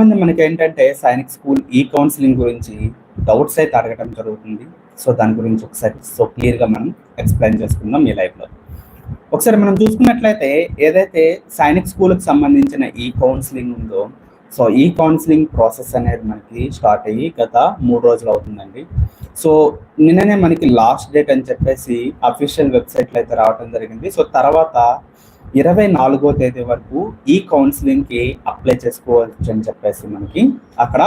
మంది మనకి ఏంటంటే సైనిక్ స్కూల్ ఈ కౌన్సిలింగ్ గురించి డౌట్స్ అయితే అడగడం జరుగుతుంది. సో దాని గురించి ఒకసారి సో క్లియర్గా మనం ఎక్స్ప్లెయిన్ చేసుకుందాం మీ లైఫ్లో ఒకసారి మనం చూసుకున్నట్లయితే ఏదైతే సైనిక్ స్కూల్కి సంబంధించిన ఈ కౌన్సిలింగ్ ఉందో సో ఈ కౌన్సిలింగ్ ప్రాసెస్ అనేది మనకి స్టార్ట్ అయ్యి గత మూడు రోజులు అవుతుందండి. సో నిన్ననే మనకి లాస్ట్ డేట్ అని చెప్పేసి అఫీషియల్ వెబ్సైట్లో అయితే రావడం జరిగింది. సో తర్వాత ఇరవై నాలుగో తేదీ వరకు ఈ కౌన్సిలింగ్కి అప్లై చేసుకోవచ్చు అని చెప్పేసి మనకి అక్కడ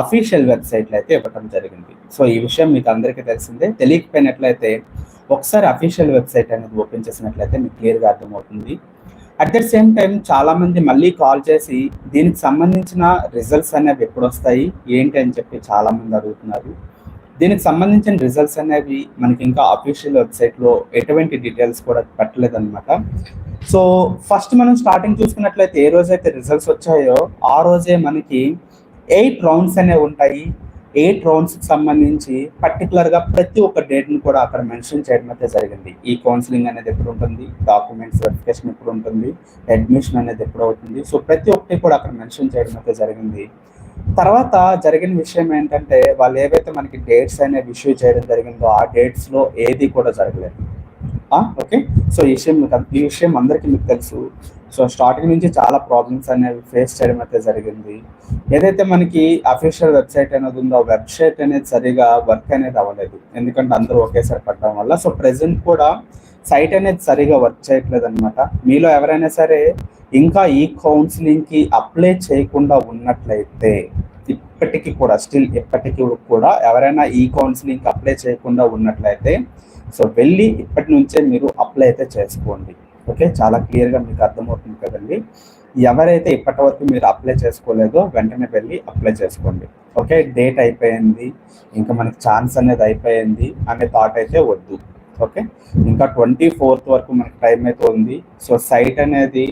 అఫీషియల్ వెబ్సైట్లో అయితే ఇవ్వటం జరిగింది. సో ఈ విషయం మీకు అందరికీ తెలిసిందే. తెలియకపోయినట్లయితే ఒకసారి అఫీషియల్ వెబ్సైట్ అనేది ఓపెన్ చేసినట్లయితే మీకు క్లియర్గా అర్థమవుతుంది. అట్ ద సేమ్ టైం చాలామంది మళ్ళీ కాల్ చేసి దీనికి సంబంధించిన రిజల్ట్స్ అనేవి ఎప్పుడు వస్తాయి? ఏంటి అని చెప్పి చాలామంది అడుగుతున్నారు. దీనికి సంబంధించిన రిజల్ట్స్ అనేవి మనకి ఇంకా అఫీషియల్ వెబ్సైట్లో ఎటువంటి డీటెయిల్స్ కూడా పెట్టలేదన్నమాట. సో ఫస్ట్ మనం స్టార్టింగ్ చూసుకున్నట్లయితే ఏ రోజైతే రిజల్ట్స్ వచ్చాయో ఆ రోజే మనకి ఎయిట్ రౌండ్స్ అనేవి ఉంటాయి. ఎయిట్ రౌండ్స్కి సంబంధించి పర్టికులర్గా ప్రతి ఒక్క డేట్ని కూడా అక్కడ మెన్షన్ చేయడం అయితే జరిగింది. ఈ కౌన్సిలింగ్ అనేది ఎప్పుడు ఉంటుంది? డాక్యుమెంట్స్ వెరిఫికేషన్ ఎప్పుడు ఉంటుంది? అడ్మిషన్ అనేది ఎప్పుడు అవుతుంది? సో ప్రతి ఒక్కటి కూడా అక్కడ మెన్షన్ చేయడం అయితే జరిగింది. తర్వాత జరిగిన విషయం ఏంటంటే వాళ్ళు ఏవైతే మనకి డేట్స్ అనేవి ఇష్యూ చేయడం జరిగిందో ఆ డేట్స్లో ఏది కూడా జరగలేదు. ఓకే? సో ఈ విషయం ఈ విషయం అందరికీ మీకు తెలుసు. సో స్టార్టింగ్ నుంచి చాలా ప్రాబ్లమ్స్ అనేవి ఫేస్ చేయడం అయితే జరిగింది. ఏదైతే మనకి అఫీషియల్ వెబ్సైట్ అనేది ఉందో వెబ్సైట్ అనేది సరిగా వర్క్ అనేది అవ్వలేదు. ఎందుకంటే అందరూ ఒకేసారి పడడం వల్ల. సో ప్రెసెంట్ కూడా సైట్ అనేది సరిగా వర్క్ చేయట్లేదు అనమాట మీలో ఎవరైనా సరే ఇంకా ఈ కౌన్సిలింగ్కి అప్లై చేయకుండా ఉన్నట్లయితే ఇప్పటికీ కూడా స్టిల్ ఇప్పటికీ కూడా ఎవరైనా ఈ కౌన్సిలింగ్కి అప్లై చేయకుండా ఉన్నట్లయితే సో వెళ్ళి ఇప్పటి నుంచే మీరు అప్లై అయితే చేసుకోండి. ఓకే? చాలా క్లియర్గా మీకు అర్థమవుతుంది కదండి? ఎవరైతే ఇప్పటి వరకు మీరు అప్లై చేసుకోలేదో వెంటనే వెళ్ళి అప్లై చేసుకోండి. ఓకే? డేట్ అయిపోయింది ఇంకా మనకి ఛాన్స్ అనేది అయిపోయింది అనే థాట్ అయితే వద్దు. ఓకే? ఇంకా ట్వంటీ ఫోర్త్ వరకు మనకి టైం అయితే ఉంది. సో సైట్ అనేది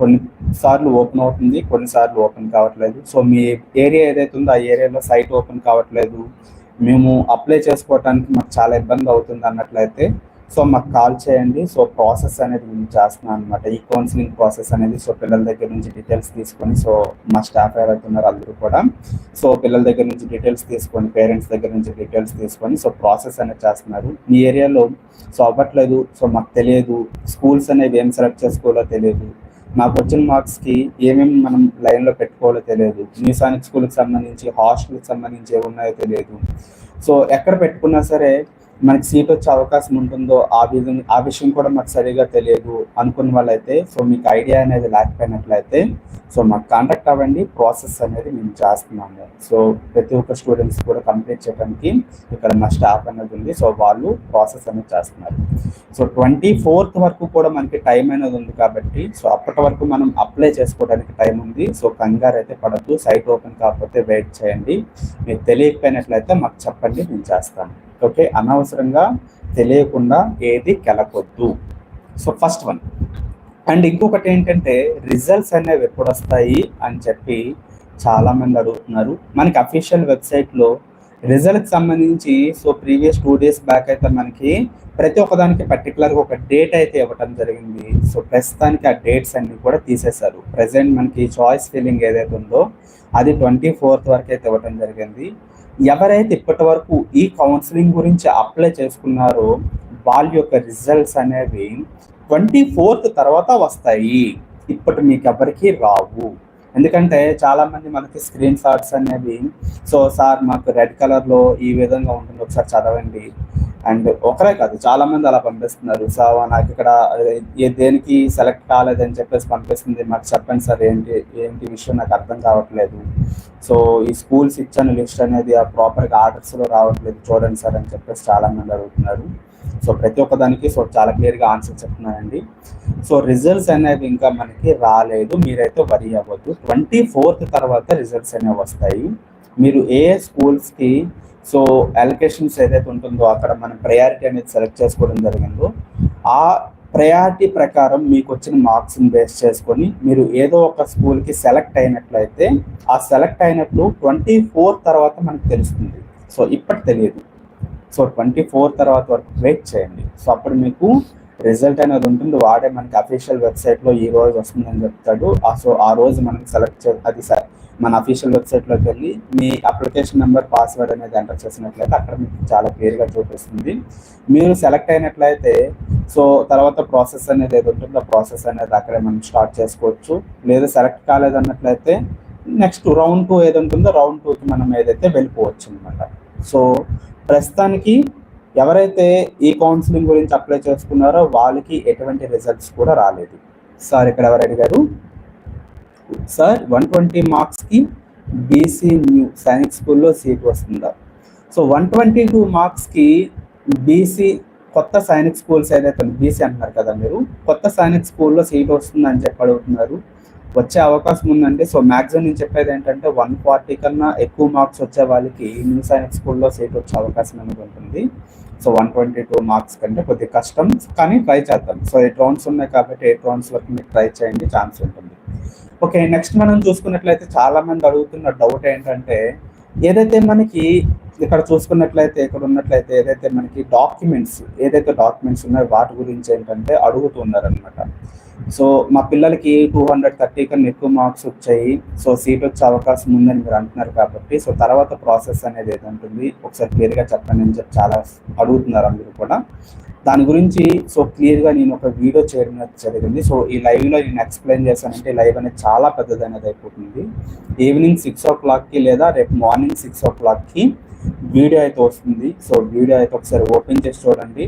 కొన్నిసార్లు ఓపెన్ అవుతుంది కొన్నిసార్లు ఓపెన్ కావట్లేదు. సో మీ ఏరియా ఏదైతే ఉందో ఆ ఏరియాలో సైట్ ఓపెన్ కావట్లేదు. మేము అప్లై చేసుకోవడానికి మాకు చాలా ఇబ్బంది అవుతుంది అన్నట్లయితే సో మాకు కాల్ చేయండి. సో ప్రాసెస్ అనేది మేము చేస్తున్నాం అనమాట ఈ కౌన్సిలింగ్ ప్రాసెస్ అనేది సో పిల్లల దగ్గర నుంచి డీటెయిల్స్ తీసుకొని సో మా స్టాఫ్ ఎవరైతే ఉన్నారో అందరూ కూడా సో పిల్లల దగ్గర నుంచి డీటెయిల్స్ తీసుకొని పేరెంట్స్ దగ్గర నుంచి డీటెయిల్స్ తీసుకొని సో ప్రాసెస్ అనేది చేస్తున్నారు. మీ ఏరియాలో సో అవ్వట్లేదు సో మాకు తెలియదు. స్కూల్స్ అనేవి ఏం సెలెక్ట్ చేసుకోవాలో తెలియదు. నాకు వచ్చిన మార్క్స్కి ఏమేమి మనం లైన్లో పెట్టుకోవాలో తెలియదు. న్యూసానిక్ స్కూల్కి సంబంధించి హాస్టల్కి సంబంధించి ఏమి ఉన్నాయో తెలియదు. సో ఎక్కడ పెట్టుకున్నా సరే మనకి సీట్ వచ్చే అవకాశం ఉంటుందో ఆ విధంగా ఆ విషయం కూడా మాకు సరిగా తెలియదు అనుకున్న వాళ్ళైతే సో మీకు ఐడియా అనేది లేకపోయినట్లయితే సో మాకు కాంటాక్ట్ అవ్వండి. ప్రాసెస్ అనేది మేము చేస్తున్నాము. సో ప్రతి ఒక్క స్టూడెంట్స్ కూడా కంప్లీట్ చేయడానికి ఇక్కడ మా స్టాఫ్ అనేది ఉంది. సో వాళ్ళు ప్రాసెస్ అనేది చేస్తున్నారు. సో ట్వంటీ ఫోర్త్ వరకు కూడా మనకి టైం అనేది ఉంది కాబట్టి సో అప్పటి వరకు మనం అప్లై చేసుకోవడానికి టైం ఉంది. సో కంగారు అయితే పడద్దు. సైట్ ఓపెన్ కాకపోతే వెయిట్ చేయండి. మీకు తెలియకపోయినట్లయితే మాకు చెప్పండి మేము చేస్తాము. ఓకే అనవసరంగా తెలియకుండా ఏది కెలకొద్దు సో ఫస్ట్ వన్ అండ్ ఇంకొకటి ఏంటంటే రిజల్ట్స్ అనేవి ఎప్పుడు వస్తాయి అని చెప్పి చాలా మంది అడుగుతున్నారు. మనకి అఫీషియల్ వెబ్సైట్లో రిజల్ట్కి సంబంధించి so previous two days back అయితే మనకి ప్రతి ఒక్కదానికి పర్టికులర్గా ఒక డేట్ అయితే ఇవ్వటం జరిగింది. సో ప్రస్తుతానికి ఆ డేట్స్ అన్ని కూడా తీసేశారు. ప్రజెంట్ మనకి చాయిస్ ఫీలింగ్ ఏదైతే ఉందో అది ట్వంటీ ఫోర్త్ వరకు అయితే ఇవ్వటం జరిగింది. ఎవరైతే ఇప్పటి వరకు ఈ కౌన్సిలింగ్ గురించి అప్లై చేసుకున్నారో వాళ్ళ యొక్క రిజల్ట్స్ అనేవి ట్వంటీ ఫోర్త్ తర్వాత వస్తాయి. ఇప్పటి మీకు ఎవరికి రావు. ఎందుకంటే చాలా మంది మనకి స్క్రీన్ షాట్స్ అనేవి సో సార్ మాకు రెడ్ కలర్లో ఈ విధంగా ఉంటుంది ఒకసారి చదవండి. అండ్ ఒకరే కాదు చాలా మంది అలా పంపిస్తున్నారు. సో నాకు ఇక్కడ దేనికి సెలెక్ట్ కాలేదని చెప్పేసి పంపిస్తుంది. మాకు చెప్పండి సార్ ఏంటి ఏంటి విషయం నాకు అర్థం కావట్లేదు. సో ఈ స్కూల్స్ ఇచ్చిన లిస్ట్ అనేది ఆ ప్రాపర్గా ఆర్డర్స్లో రావట్లేదు చూడండి సార్ అని చెప్పేసి చాలా మంది అడుగుతున్నారు. సో ప్రతి ఒక్క దానికి సో చాలా క్లియర్గా ఆన్సర్ చెప్తున్నానండి. సో రిజల్ట్స్ అనేవి ఇంకా మనకి రాలేదు. మీరైతే వరి అవ్వద్దు. ట్వంటీ ఫోర్త్ తర్వాత రిజల్ట్స్ అనేవి వస్తాయి. మీరు ఏ స్కూల్స్కి సో అలొకేషన్స్ ఏదైతే ఉంటుందో అక్కడ మనం ప్రయారిటీ అనేది సెలెక్ట్ చేసుకోవడం జరిగిందో ఆ ప్రయారిటీ ప్రకారం మీకు వచ్చిన మార్క్స్ని బేస్ చేసుకొని మీరు ఏదో ఒక స్కూల్కి సెలెక్ట్ అయినట్లయితే ఆ సెలెక్ట్ అయినట్లు ట్వంటీ ఫోర్ తర్వాత మనకు తెలుస్తుంది. సో ఇప్పటి తెలియదు. సో ట్వంటీ ఫోర్ తర్వాత వరకు వెయిట్ చేయండి. సో అప్పుడు మీకు రిజల్ట్ అనేది ఉంటుంది. వాడే మనకి అఫీషియల్ వెబ్సైట్లో ఈ రోజు వస్తుందని చెప్తాడు. ఆ సో ఆ రోజు మనకి సెలెక్ట్ చే అది మన అఫీషియల్ వెబ్సైట్లోకి వెళ్ళి మీ అప్లికేషన్ నెంబర్ పాస్వర్డ్ అనేది ఎంటర్ చేసినట్లయితే అక్కడ మీకు చాలా క్లియర్గా చూపిస్తుంది. మీరు సెలెక్ట్ అయినట్లయితే సో తర్వాత ప్రాసెస్ అనేది ఏది ఉంటుందో ఆ ప్రాసెస్ అనేది అక్కడే మనం స్టార్ట్ చేసుకోవచ్చు. లేదా సెలెక్ట్ కాలేదన్నట్లయితే నెక్స్ట్ రౌండ్ టూ ఏది ఉంటుందో రౌండ్ టూకి మనం ఏదైతే వెళ్ళిపోవచ్చు అనమాట సో ప్రస్తుతానికి ఎవరైతే ఈ కౌన్సిలింగ్ గురించి అప్లై చేసుకున్నారో వాళ్ళకి ఎటువంటి రిజల్ట్స్ కూడా రాలేదు. సార్ ఇక్కడ ఎవరు అడిగారు? సార్ వన్ ట్వంటీ మార్క్స్కి బీసీ న్యూ సైనిక్ స్కూల్లో సీట్ వస్తుందా? సో వన్ ట్వంటీ టూ మార్క్స్కి బీసీ కొత్త సైనిక్ స్కూల్స్ ఏదైతే బీసీ అంటున్నారు కదా మీరు కొత్త సైనిక్ స్కూల్లో సీట్ వస్తుందని చెప్పి అడుగుతున్నారు. వచ్చే అవకాశం ఉందండి సో మ్యాక్సిమం నేను చెప్పేది ఏంటంటే వన్ ఫార్టీ కన్నా ఎక్కువ మార్క్స్ వచ్చే వాళ్ళకి న్యూ సైనిక్ స్కూల్లో సీట్ వచ్చే అవకాశం అనేది ఉంటుంది. So one twenty two marks కంటే కొద్దిగా కష్టం కానీ ట్రై చేద్దాం. సో ఎయిట్ రౌండ్స్ ఉన్నాయి కాబట్టి ఎయిట్ రౌండ్స్ వరకు మీరు ట్రై చేయండి ఛాన్స్ ఉంటుంది. ఓకే నెక్స్ట్ మనం చూసుకున్నట్లయితే చాలా మంది అడుగుతున్న డౌట్ ఏంటంటే ఏదైతే మనకి ఇక్కడ చూసుకున్నట్లయితే ఇక్కడ ఉన్నట్లయితే ఏదైతే మనకి డాక్యుమెంట్స్ ఏదైతే డాక్యుమెంట్స్ ఉన్నాయో వాటి గురించి ఏంటంటే అడుగుతున్నారనమాట సో మా పిల్లలకి టూ హండ్రెడ్ థర్టీ కన్నా ఎక్కువ మార్క్స్ వచ్చాయి. సో సీట్ వచ్చే అవకాశం ఉందని మీరు అంటున్నారు కాబట్టి సో తర్వాత ప్రాసెస్ అనేది ఏది ఉంటుంది? ఒకసారి క్లియర్గా చెప్పండి అని చెప్పి చాలా అడుగుతున్నారు అందరూ కూడా. దాని గురించి సో క్లియర్గా నేను ఒక వీడియో చేయడం జరిగింది. సో ఈ లైవ్లో నేను ఎక్స్ప్లెయిన్ చేశానంటే లైవ్ అనేది చాలా పెద్దది అనేది అయిపోతుంది. ఈవినింగ్ సిక్స్ ఓ క్లాక్కి లేదా రేపు మార్నింగ్ సిక్స్ ఓ క్లాక్కి వీడియో అయితే వస్తుంది. సో వీడియో అయితే ఒకసారి ఓపెన్ చేసి చూడండి.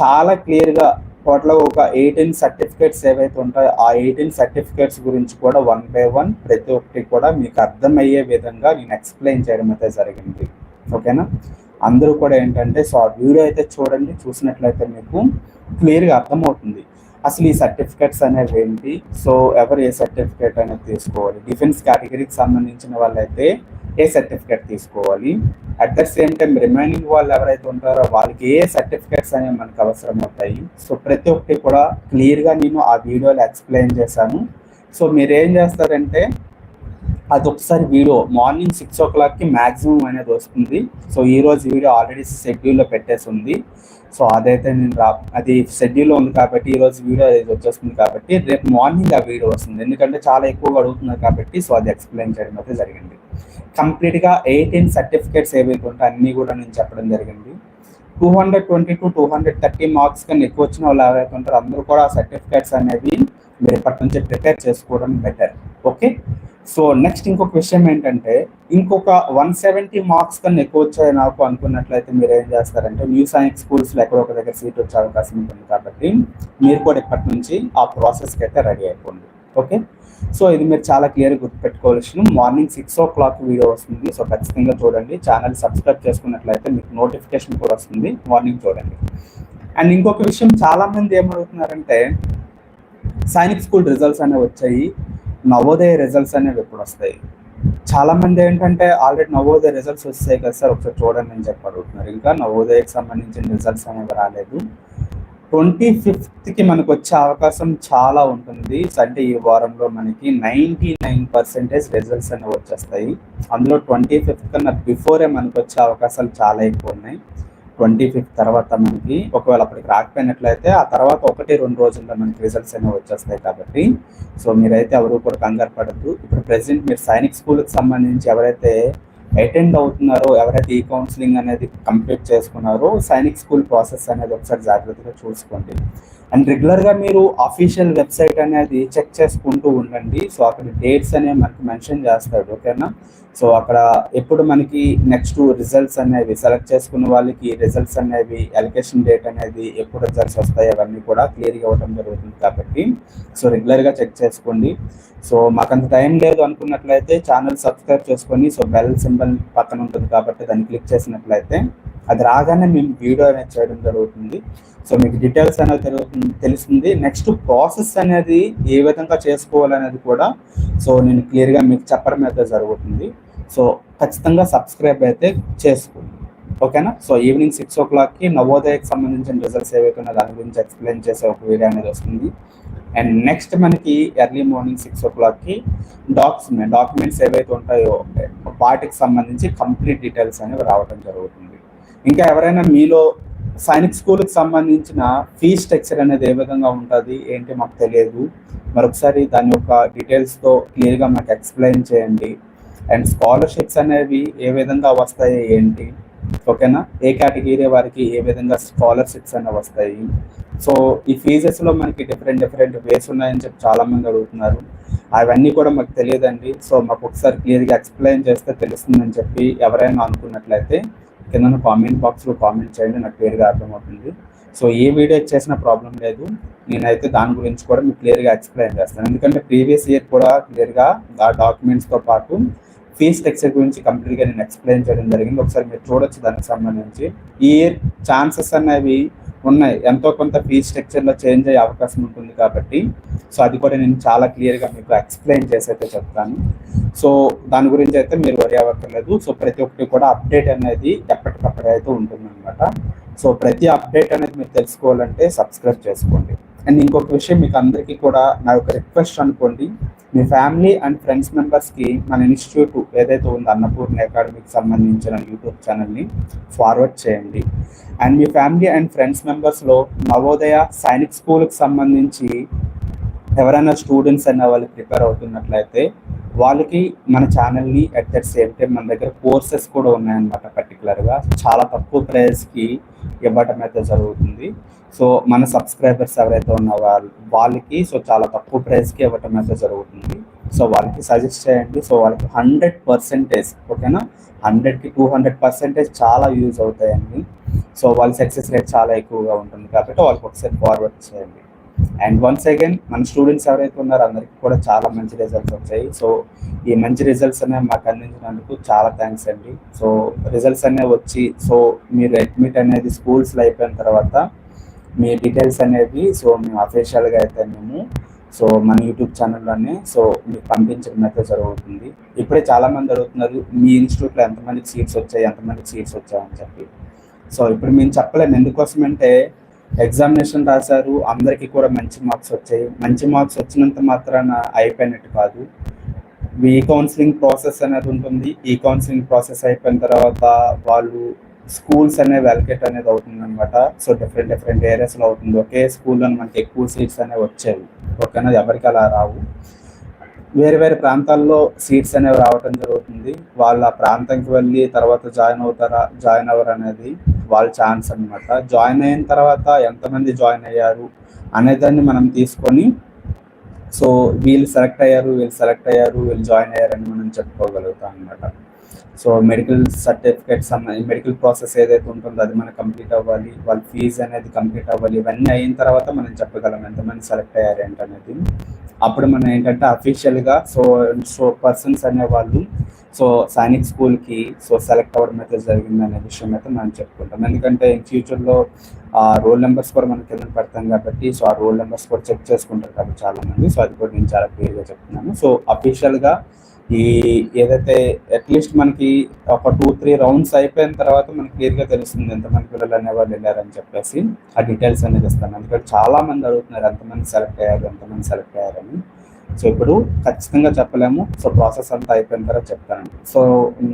చాలా క్లియర్గా టోటల్గా ఒక ఎయిటీన్ సర్టిఫికేట్స్ ఏవైతే ఉంటాయో ఆ ఎయిటీన్ సర్టిఫికేట్స్ గురించి కూడా వన్ బై వన్ ప్రతి ఒక్కటి కూడా మీకు అర్థమయ్యే విధంగా నేను ఎక్స్ప్లెయిన్ చేయడం అయితే జరిగింది. ఓకేనా అందరూ కూడా ఏంటంటే సో ఆ వీడియో అయితే చూడండి చూసినట్లయితే మీకు క్లియర్గా అర్థమవుతుంది. అసలు ఈ సర్టిఫికేట్స్ అనేవి ఏంటి? సో ఎవరు ఏ సర్టిఫికేట్ అనేది తీసుకోవాలి? డిఫెన్స్ కేటగిరీకి సంబంధించిన వాళ్ళైతే ఏ సర్టిఫికేట్ తీసుకోవాలి? At the same time remaining వాళ్ళు ఎవరైతే ఉంటారో వాళ్ళకి ఏ సర్టిఫికేట్స్ అనేవి మనకు అవసరం అవుతాయి సో ప్రతి ఒక్కటి కూడా క్లియర్గా నేను ఆ వీడియోలో ఎక్స్ప్లెయిన్ చేశాను. సో మీరు ఏం చేస్తారంటే అది ఒకసారి వీడియో మార్నింగ్ సిక్స్ ఓ క్లాక్కి మ్యాక్సిమం అనేది వస్తుంది. సో ఈ రోజు వీడియో ఆల్రెడీ షెడ్యూల్లో పెట్టేసి ఉంది. సో అదైతే నేను రా అది షెడ్యూల్లో ఉంది కాబట్టి ఈ రోజు వీడియో అది వచ్చేస్తుంది కాబట్టి రేపు మార్నింగ్ ఆ వీడియో వస్తుంది. ఎందుకంటే చాలా ఎక్కువగా అడుగుతున్నారు కాబట్టి సో అది ఎక్స్ప్లెయిన్ చేయడం అయితే జరిగింది. కంప్లీట్గా ఎయిటీన్ సర్టిఫికేట్స్ ఏవైతే ఉంటాయి అన్నీ కూడా నేను చెప్పడం జరిగింది. Two hundred twenty to two hundred thirty marks కన్నా ఎక్కువ వచ్చిన వాళ్ళు ఎవరైతే ఉంటారో అందరూ కూడా ఆ సర్టిఫికేట్స్ అనేవి మీరు ఇప్పటి నుంచి ప్రిపేర్ చేసుకోవడం బెటర్. ఓకే? సో నెక్స్ట్ ఇంకొక విషయం ఏంటంటే ఇంకొక వన్ సెవెంటీ మార్క్స్ కన్నా ఎక్కువ వచ్చాయి నాకు అనుకున్నట్లయితే మీరు ఏం చేస్తారంటే న్యూ సైన్స్ స్కూల్స్లో ఎక్కడో ఒక దగ్గర సీట్ వచ్చే అవకాశం ఉంటుంది కాబట్టి మీరు కూడా ఇప్పటి నుంచి ఆ ప్రాసెస్కి అయితే రెడీ అయిపోండి. ఓకే? సో ఇది మీరు చాలా క్లియర్ గుర్తుపెట్టుకోవాల్సిన morning six o'clock video వస్తుంది. సో ఖచ్చితంగా చూడండి. ఛానల్ సబ్స్క్రైబ్ చేసుకున్నట్లయితే మీకు నోటిఫికేషన్ కూడా వస్తుంది. మార్నింగ్ చూడండి. అండ్ ఇంకొక విషయం చాలా మంది ఏమడుగుతున్నారంటే సైనిక్ స్కూల్ రిజల్ట్స్ అనేవి వచ్చాయి. నవోదయ రిజల్ట్స్ అనేవి ఎప్పుడు వస్తాయి? చాలా మంది ఏంటంటే ఆల్రెడీ నవోదయ రిజల్ట్స్ వస్తాయి కదా సార్ ఒకసారి చూడండి అని చెప్పి అడుగుతున్నారు. ఇంకా నవోదయకి సంబంధించిన రిజల్ట్స్ అనేవి రాలేదు. ట్వంటీ ఫిఫ్త్కి మనకు వచ్చే అవకాశం చాలా ఉంటుంది. అంటే ఈ వారంలో మనకి నైంటీ నైన్ పర్సెంటేజ్ రిజల్ట్స్ అనేవి వచ్చేస్తాయి. అందులో ట్వంటీ ఫిఫ్త్ కన్నా బిఫోరే మనకు వచ్చే అవకాశాలు చాలా ఎక్కువ ఉన్నాయి. ట్వంటీ ఫిఫ్త్ తర్వాత మనకి ఒకవేళ అప్పటికి రాకపోయినట్లయితే ఆ తర్వాత ఒకటి రెండు రోజుల్లో మనకి రిజల్ట్స్ అనేవి వచ్చేస్తాయి కాబట్టి. సో మీరైతే ఎవరు కూడా కంగారు పడద్దు. ఇప్పుడు ప్రెసెంట్ మీరు సైనిక్ స్కూల్కి సంబంధించి ఎవరైతే అటెండ్ అవుతున్నారో ఎవరైతే ఈ కౌన్సిలింగ్ అనేది కంప్లీట్ చేసుకున్నారో సైనిక్ స్కూల్ ప్రాసెస్ అనేది ఒకసారి జాగ్రత్తగా చూసుకోండి. అండ్ రెగ్యులర్గా మీరు అఫీషియల్ వెబ్సైట్ అనేది చెక్ చేసుకుంటూ ఉండండి. సో అక్కడ డేట్స్ అనేవి మనకి మెన్షన్ చేస్తాడు ఓకేనా సో అక్కడ ఎప్పుడు మనకి నెక్స్ట్ రిజల్ట్స్ అనేవి సెలెక్ట్ చేసుకున్న వాళ్ళకి రిజల్ట్స్ అనేవి ఎలకేషన్ డేట్ అనేది ఎప్పుడు రిజల్ట్స్ వస్తాయి అవన్నీ కూడా క్లియర్గా ఇవ్వడం జరుగుతుంది కాబట్టి. సో రెగ్యులర్గా చెక్ చేసుకోండి. సో మాకు అంత టైం లేదు అనుకున్నట్లయితే ఛానల్ సబ్స్క్రైబ్ చేసుకొని సో బెల్ సింబల్ పక్కన ఉంటుంది కాబట్టి దాన్ని క్లిక్ చేసినట్లయితే అది రాగానే మేము వీడియో అనేది చేయడం జరుగుతుంది. సో మీకు డీటెయిల్స్ అనేది తెలుస్తుంది తెలుస్తుంది నెక్స్ట్ ప్రాసెస్ అనేది ఏ విధంగా చేసుకోవాలనేది కూడా సో నేను క్లియర్గా మీకు చెప్పడం అయితే జరుగుతుంది. సో ఖచ్చితంగా సబ్స్క్రైబ్ అయితే చేసుకోండి. ఓకేనా సో ఈవినింగ్ సిక్స్ ఓ క్లాక్కి నవోదయకి సంబంధించిన రిజల్ట్స్ ఏవైతే దాని గురించి ఎక్స్ప్లెయిన్ చేసే ఒక వీడియో అనేది వస్తుంది. అండ్ నెక్స్ట్ మనకి ఎర్లీ మార్నింగ్ సిక్స్ ఓ క్లాక్కి డాక్స్ డాక్యుమెంట్స్ ఏవైతే ఉంటాయో వాటికి సంబంధించి కంప్లీట్ డీటెయిల్స్ అనేవి రావడం జరుగుతుంది. ఇంకా ఎవరైనా మీలో సైనిక్ స్కూల్కి సంబంధించిన ఫీ స్ట్రక్చర్ అనేది ఏ విధంగా ఉంటుంది ఏంటి మాకు తెలియదు. మరొకసారి దాని యొక్క డీటెయిల్స్తో క్లియర్గా మాకు ఎక్స్ప్లెయిన్ చేయండి. అండ్ స్కాలర్షిప్స్ అనేవి ఏ విధంగా వస్తాయి ఏంటి? ఓకేనా ఏ కేటగిరీ వారికి ఏ విధంగా స్కాలర్షిప్స్ అనేవి వస్తాయి? సో ఈ ఫీజెస్లో మనకి డిఫరెంట్ డిఫరెంట్ వేస్ ఉన్నాయని చెప్పి చాలా మంది అడుగుతున్నారు. అవన్నీ కూడా మాకు తెలియదండి. సో మాకు ఒకసారి క్లియర్గా ఎక్స్ప్లెయిన్ చేస్తే తెలుస్తుందని చెప్పి ఎవరైనా అనుకున్నట్లయితే కింద కామెంట్ బాక్స్లో కామెంట్ చేయండి నాకు క్లియర్గా అర్థమవుతుంది. సో ఏ వీడియో చేసిన ప్రాబ్లం లేదు. నేనైతే దాని గురించి కూడా మీకు క్లియర్గా ఎక్స్ప్లెయిన్ చేస్తాను. ఎందుకంటే ప్రీవియస్ ఇయర్ కూడా క్లియర్గా ఆ డాక్యుమెంట్స్తో పాటు ఫీజ్ స్ట్రక్చర్ గురించి కంప్లీట్గా నేను ఎక్స్ప్లెయిన్ చేయడం జరిగింది. ఒకసారి మీరు చూడొచ్చు దానికి సంబంధించి. ఈ ఇయర్ ఛాన్సెస్ అనేవి ఉన్నాయి. ఎంతో కొంత ఫీజ్ స్ట్రక్చర్లో చేంజ్ అయ్యే అవకాశం ఉంటుంది కాబట్టి సో అది కూడా నేను చాలా క్లియర్గా మీకు ఎక్స్ప్లెయిన్ చేసి అయితే చెప్తాను. సో దాని గురించి అయితే మీరు వరి అవ్వక్కర్లేదు. సో ప్రతి ఒక్కటి కూడా అప్డేట్ అనేది ఎప్పటికప్పుడు అయితే ఉంటుందన్నమాట. సో ప్రతి అప్డేట్ అనేది మీరు తెలుసుకోవాలంటే సబ్స్క్రైబ్ చేసుకోండి. అండ్ ఇంకొక విషయం మీకు అందరికీ కూడా నా యొక్క రిక్వెస్ట్ అనుకోండి. మీ ఫ్యామిలీ అండ్ ఫ్రెండ్స్ మెంబర్స్కి మన ఇన్స్టిట్యూట్ ఏదైతే ఉందో అన్నపూర్ణ అకాడమీకి సంబంధించిన యూట్యూబ్ ఛానల్ని ఫార్వర్డ్ చేయండి. అండ్ మీ ఫ్యామిలీ అండ్ ఫ్రెండ్స్ మెంబర్స్లో నవోదయ సైనిక్ స్కూల్కి సంబంధించి ఎవరైనా స్టూడెంట్స్ అయినా వాళ్ళు ప్రిపేర్ అవుతున్నట్లయితే వాళ్ళకి మన ఛానల్ని అట్ దట్ సేమ్ టైం మన దగ్గర కోర్సెస్ కూడా ఉన్నాయన్నమాట పర్టికులర్గా చాలా తక్కువ ప్రైస్కి ఇవ్వటం అయితే జరుగుతుంది. సో మన సబ్స్క్రైబర్స్ ఎవరైతే ఉన్న వాళ్ళు వాళ్ళకి సో చాలా తక్కువ ప్రైస్కి ఇవ్వటం అయితే జరుగుతుంది. సో వాళ్ళకి సజెస్ట్ చేయండి. సో వాళ్ళకి హండ్రెడ్ పర్సెంటేజ్ ఓకేనా హండ్రెడ్కి టూ హండ్రెడ్ పర్సెంటేజ్ చాలా యూజ్ అవుతాయండి. సో వాళ్ళ సక్సెస్ రేట్ చాలా ఎక్కువగా ఉంటుంది కాబట్టి వాళ్ళకి ఒకసారి ఫార్వర్డ్ చేయండి. అండ్ వన్స్ అగైన్ మన స్టూడెంట్స్ ఎవరైతే ఉన్నారో అందరికీ కూడా చాలా మంచి రిజల్ట్స్ వచ్చాయి. సో ఈ మంచి రిజల్ట్స్ అనేవి మాకు అందించినందుకు చాలా థ్యాంక్స్ అండి. సో రిజల్ట్స్ అనేవి వచ్చి సో మీరు అడ్మిట్ అనేది స్కూల్స్లో అయిపోయిన తర్వాత మీ డీటెయిల్స్ అనేవి సో మేము అఫీషియల్గా అయితే మేము సో మన యూట్యూబ్ ఛానల్లోనే సో మీకు పంపించడం అయితే జరుగుతుంది. ఇప్పుడే చాలామంది అడుగుతున్నారు మీ ఇన్స్టిట్యూట్లో ఎంతమందికి సీట్స్ వచ్చాయి ఎంతమందికి సీట్స్ వచ్చాయని చెప్పి. సో ఇప్పుడు మేము చెప్పలేము ఎందుకోసం అంటే ఎగ్జామినేషన్ రాశారు. అందరికీ కూడా మంచి మార్క్స్ వచ్చాయి. మంచి మార్క్స్ వచ్చినంత మాత్రాన అయిపోయినట్టు కాదు. ఈ కౌన్సిలింగ్ ప్రాసెస్ అనేది ఉంటుంది. ఈ కౌన్సిలింగ్ ప్రాసెస్ అయిపోయిన తర్వాత వాళ్ళు స్కూల్స్ అనేవి వెల్కెట్ అనేది అవుతుంది అనమాట సో డిఫరెంట్ డిఫరెంట్ ఏరియాస్లో అవుతుంది. ఒకే స్కూల్లో మనకి ఎక్కువ సీట్స్ అనేవి వచ్చేవి. ఓకేనా? ఎవరికి అలా రావు. వేరే వేరే ప్రాంతాల్లో సీట్స్ అనేవి రావటం జరుగుతుంది. వాళ్ళు ఆ ప్రాంతంకి వెళ్ళి తర్వాత జాయిన్ అవుతారా జాయిన్ అవ్వరు అనేది వాళ్ళ ఛాన్స్ అనమాట జాయిన్ అయిన తర్వాత ఎంతమంది జాయిన్ అయ్యారు అనేదాన్ని మనం తీసుకొని సో వీళ్ళు సెలెక్ట్ అయ్యారు వీళ్ళు సెలెక్ట్ అయ్యారు వీళ్ళు జాయిన్ అయ్యారని మనం చెప్పుకోగలుగుతాం అనమాట సో మెడికల్ సర్టిఫికేట్ సంబంధించి మెడికల్ ప్రాసెస్ ఏదైతే ఉంటుందో అది మనకు కంప్లీట్ అవ్వాలి వాళ్ళ ఫీజు అనేది కంప్లీట్ అవ్వాలి ఇవన్నీ అయిన తర్వాత మనం చెప్పగలం ఎంతమంది సెలెక్ట్ అయ్యారు ఏంటనేది. అప్పుడు మనం ఏంటంటే అఫీషియల్గా సో సో పర్సన్స్ అనేవాళ్ళు సో సైనిక్ స్కూల్కి సో సెలెక్ట్ అవ్వడం అయితే జరిగింది అనే విషయం అయితే మనం చెప్పుకుంటాం. ఎందుకంటే ఇన్ ఫ్యూచర్లో ఆ రోల్ నెంబర్స్ కూడా మనం కింద పెడతాం కాబట్టి సో ఆ రోల్ నెంబర్స్ కూడా చెక్ చేసుకుంటారు కాబట్టి చాలా మంది సో అది కూడా నేను చాలా క్లియర్గా చెప్తున్నాను. సో అఫీషియల్గా ఈ ఏదైతే అట్లీస్ట్ మనకి ఒక టూ త్రీ రౌండ్స్ అయిపోయిన తర్వాత మనకి క్లియర్గా తెలుస్తుంది ఎంతమంది పిల్లలు అనేవాళ్ళు వెళ్ళారని చెప్పేసి ఆ డీటెయిల్స్ అనేది ఇస్తాను. ఎందుకంటే చాలా మంది అడుగుతున్నారు ఎంతమంది సెలెక్ట్ అయ్యారు ఎంతమంది సెలెక్ట్ అయ్యారని. సో ఇప్పుడు ఖచ్చితంగా చెప్పలేము. సో ప్రాసెస్ అంతా అయిపోయిన తర్వాత చెప్తాను. సో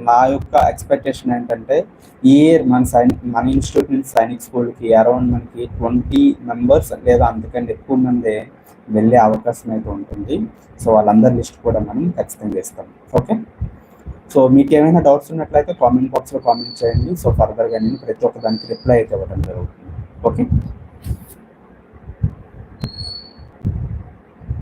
నా యొక్క ఎక్స్పెక్టేషన్ ఏంటంటే ఈ ఇయర్ మన సైనిక్ మన ఇన్స్టిట్యూట్ నుంచి సైనిక్ స్కూల్కి అరౌండ్ మనకి ట్వంటీ మెంబర్స్ లేదా అంతకంటే ఎక్కువ మంది వెళ్ళే అవకాశం అయితే ఉంటుంది. సో వాళ్ళందరి లిస్ట్ కూడా మనం ఖచ్చితంగా ఇస్తాం ఓకే? సో మీకు ఏమైనా డౌట్స్ ఉన్నట్లయితే కామెంట్ బాక్స్లో కామెంట్ చేయండి. సో ఫర్దర్గా నేను ప్రతి ఒక్క దానికి రిప్లై అయితే ఇవ్వడం జరుగుతుంది. ఓకే?